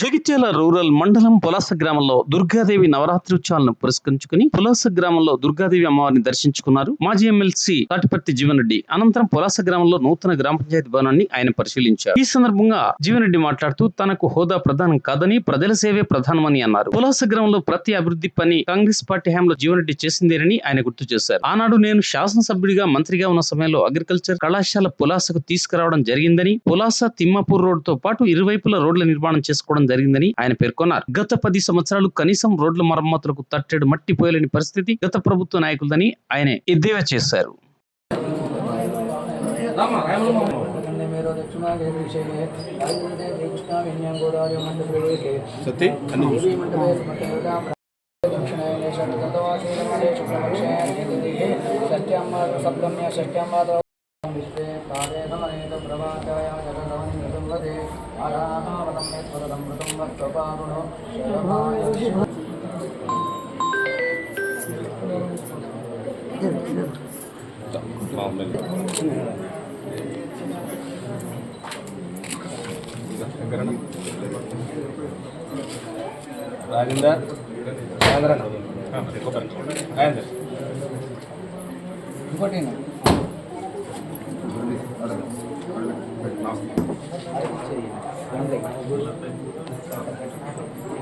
Jagtial rural మండలం పులాస గ్రామంలో దుర్గాదేవి నవరాత్రి ఉత్సవాలను పురస్కరించుకుని పులాస గ్రామంలో దుర్గాదేవి అమ్మవారిని దర్శించుకున్నారు. మాజీ ఎమ్మెల్సీ తాటిపర్తి జీవన్ రెడ్డి అనంతరం పులాస గ్రామంలో నూతన గ్రామ పంచాయతీ భవనాన్ని ఆయన పరిశీలించారు. ఈ సందర్భంగా జీవన్రెడ్డి మాట్లాడుతూ తనకు హోదా ప్రధానం కాదని ప్రజల సేవే ప్రధానమని అన్నారు. పులాస గ్రామంలో ప్రతి అభివృద్ధి పని కాంగ్రెస్ పార్టీ హయాంలో జీవన్రెడ్డి చేసిందేనని ఆయన గుర్తు చేశారు. ఆనాడు నేను శాసనసభ్యుడిగా మంత్రిగా ఉన్న సమయంలో అగ్రికల్చర్ కళాశాల పులాసకు తీసుకురావడం జరిగిందని పులాస తిమ్మాపూర్ రోడ్తో పాటు ఇరువైపుల రోడ్ల నిర్మాణం చేసుకోవడం నిర్మాణం జరిగిందని ఆయన పేర్కొన్నారు గత పది సంవత్సరాలు కనీసం రోడ్ల మరమ్మతులకు తట్టెడు మట్టి పోయలేని పరిస్థితి గత ప్రభుత్వ నాయకులదని ఆయన ఎద్దేవా చేశారు సత్యమ్మ సప్తమ్య సత్యమ్మ രാജേന്ദർ രാജേന്ദ്രൻ രാജേന്ദ്രൻ ఇంకోటి Thank you.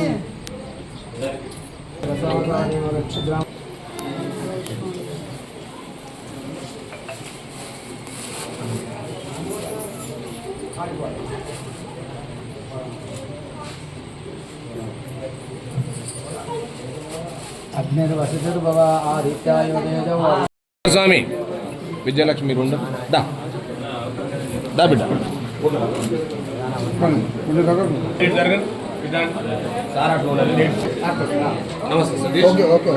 అగ్నిర్వసితుర్భవ ఆదిత్యాయుధేజో స్వామి విజయలక్ష్మి మీరు ఉండ. దా. దా బిడ్డ. జరగండి నమస్తే సతీష్ ఓకే ఓకే.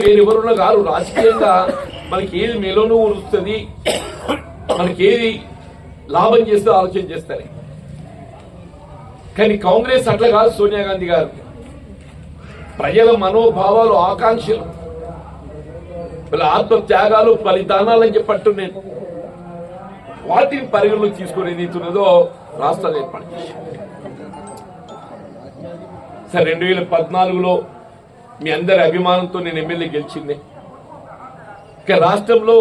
వేరెవరున్న కాదు రాజకీయంగా మనకి ఏది మెలోను ఊరుస్తుంది మనకి ఏది లాభం చేస్తే ఆలోచన చేస్తారు? కానీ కాంగ్రెస్ అట్లా కాదు సోనియా గాంధీ గారు. ప్రజల మనోభావాలు ఆకాంక్షలు వాళ్ళ ఆత్మ త్యాగాలు ఫలితానాలని చెప్పట్టు నేను వాటిని పరిగణలోకి తీసుకుని ఏదైతున్నదో రాష్ట్రాలు ఏర్పాటు సార్ సరే రెండు వేల పద్నాలుగులో మీ అందరి అభిమానంతో నేను ఎమ్మెల్యే గెలిచింది. ఇక రాష్ట్రంలో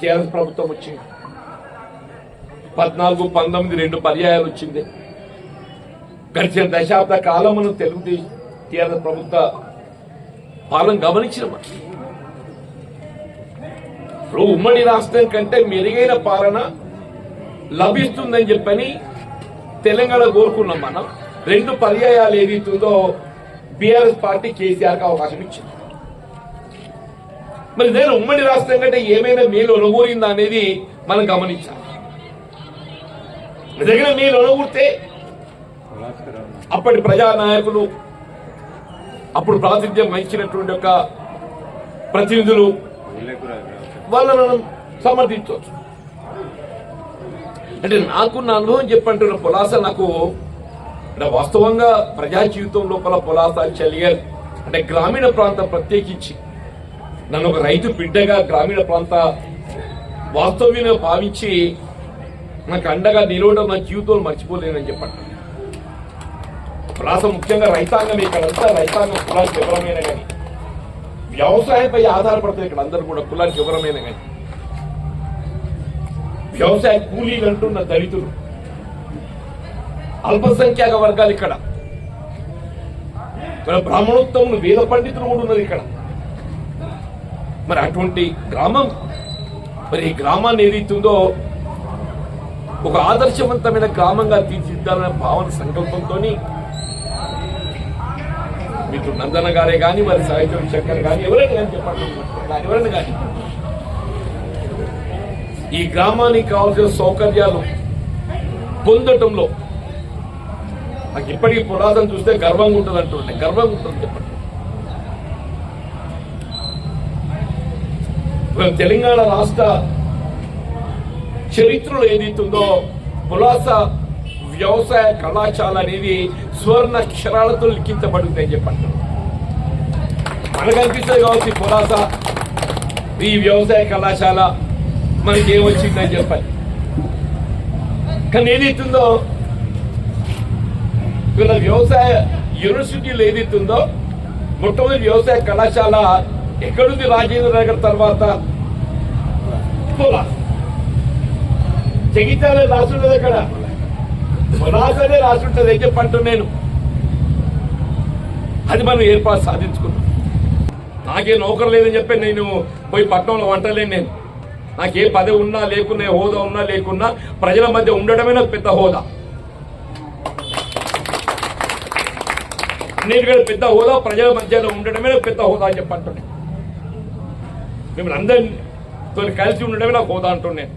కేంద్ర ప్రభుత్వం వచ్చింది. పద్నాలుగు పంతొమ్మిది రెండు పర్యాయాలు వచ్చింది. గడిచిన దశాబ్ద కాలం మనం తెలుగుదేశం కేంద్ర ప్రభుత్వ పాలన గమనించిన మనం. ఉమ్మడి రాష్ట్రం కంటే మెరుగైన పాలన లభిస్తుందని చెప్పని తెలంగాణ కోరుకున్నాం మనం. రెండు పర్యాయాలు ఏదైతుందో బీఆర్ఎస్ పార్టీ కేసీఆర్కి అవకాశం ఇచ్చింది. మరి నేను ఉమ్మడి రాష్ట్రం కంటే ఏమైనా మేలు ఒనగూరిందా అనేది మనం గమనించాలి. నిజంగా మేలు ఒనగూరితే అప్పటి ప్రజా నాయకులు అప్పుడు ప్రాతినిధ్యం వహించినటువంటి యొక్క ప్రతినిధులు వాళ్ళను మనం సమర్థించవచ్చు. అంటే నాకున్న అనుభవం చెప్పంటున్న పులాస నాకు అంటే వాస్తవంగా ప్రజా జీవితం లోపల పులాస చలియల్ అంటే గ్రామీణ ప్రాంతం ప్రత్యేకించి. నన్ను ఒక రైతు బిడ్డగా గ్రామీణ ప్రాంత వాస్తవ్యంగా భావించి నాకు అండగా నిలవడం నా జీవితంలో మర్చిపోలేనని చెప్పండి పులాస ముఖ్యంగా రైతాంగం ఇక్కడంతా రైతాంగం పులాస వివరమైన కానీ వ్యవసాయంపై ఆధారపడతారు ఇక్కడ అందరూ కూడా కులానికి వివరమైన కానీ. వ్యవసాయ కూలీలు అంటున్న దళితులు. అల్పసంఖ్యాక వర్గాలు ఇక్కడ. ఇక్కడ బ్రాహ్మణోత్తములు వేద పండితులు కూడా ఉన్నారు ఇక్కడ. మరి అటువంటి గ్రామం మరి ఈ గ్రామాన్ని ఏదైతుందో ఒక ఆదర్శవంతమైన గ్రామంగా తీర్చిదిద్దాలనే భావన సంకల్పంతో మీకు నందన గారే కానీ మరి సాహిత్యం శంకర్ కానీ ఎవరైనా కానీ చెప్పండి. ఎవరైనా కానీ ఈ గ్రామానికి కావాల్సిన సౌకర్యాలు పొందటంలో నాకు ఇప్పటికీ పురాతన చూస్తే గర్వంగా ఉంటుంది అంటుండే గర్వంగా ఉంటుంది చెప్పండి. తెలంగాణ రాష్ట్ర చరిత్రలో ఏదైతుందో పులాస వ్యవసాయ కళాశాల అనేది సువర్ణ అక్షరాలతో లిఖించబడుతుందని చెప్పండి. మనకు అనిపిస్తుంది కావచ్చు పురాస ఈ వ్యవసాయ కళాశాల మనకి ఏమొచ్చిందని చెప్పాలి కానీ ఏదైతుందో వీళ్ళ వ్యవసాయ యూనివర్సిటీలు ఏదైతుందో మొట్టమొదటి వ్యవసాయ కళాశాల ఎక్కడుంది రాజేంద్ర నగర్ తర్వాత? పులాస జగిత్యాల రాసుంటది అక్కడ. పులాసనే రాసుంటది అని చెప్పంటు నేను. అది మనం ఏర్పాటు సాధించుకున్నాం. నాకే నౌకరు లేదని చెప్పి నేను పోయి పట్టణంలో వంటలేను నేను. నాకే పదవి ఉన్నా లేకున్నా హోదా ఉన్నా లేకున్నా ప్రజల మధ్య ఉండడమే నాకు పెద్ద హోదా. అన్నిటికంటే పెద్ద హోదా ప్రజల మధ్యలో ఉండడమే నాకు పెద్ద హోదా అని చెప్పంటున్నాను మిమ్మల్ని అందరితో కలిసి ఉండడమే నాకు హోదా అంటున్నాను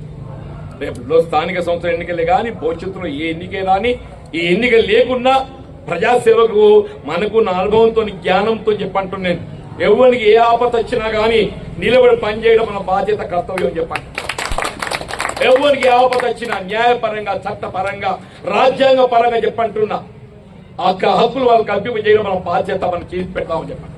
రేపు స్థానిక సంస్థల ఎన్నికలే కానీ భవిష్యత్తులో ఏ ఎన్నిక కానీ ఈ ఎన్నిక లేకున్నా ప్రజాసేవకు మనకు నా అనుభవంతో జ్ఞానంతో చెప్పంటున్నాను ఎవరికి ఏ ఆపత వచ్చినా కానీ నిలబడి పనిచేయడం మన బాధ్యత కర్తవ్యం చెప్పండి ఎవరికి ఏ ఆపత వచ్చినా న్యాయపరంగా చట్టపరంగా రాజ్యాంగ పరంగా చెప్పంటున్నా. ఆ హక్కులు వాళ్ళు కల్పింపజేయడం మన బాధ్యత మనం చేసి పెడతామని చెప్పండి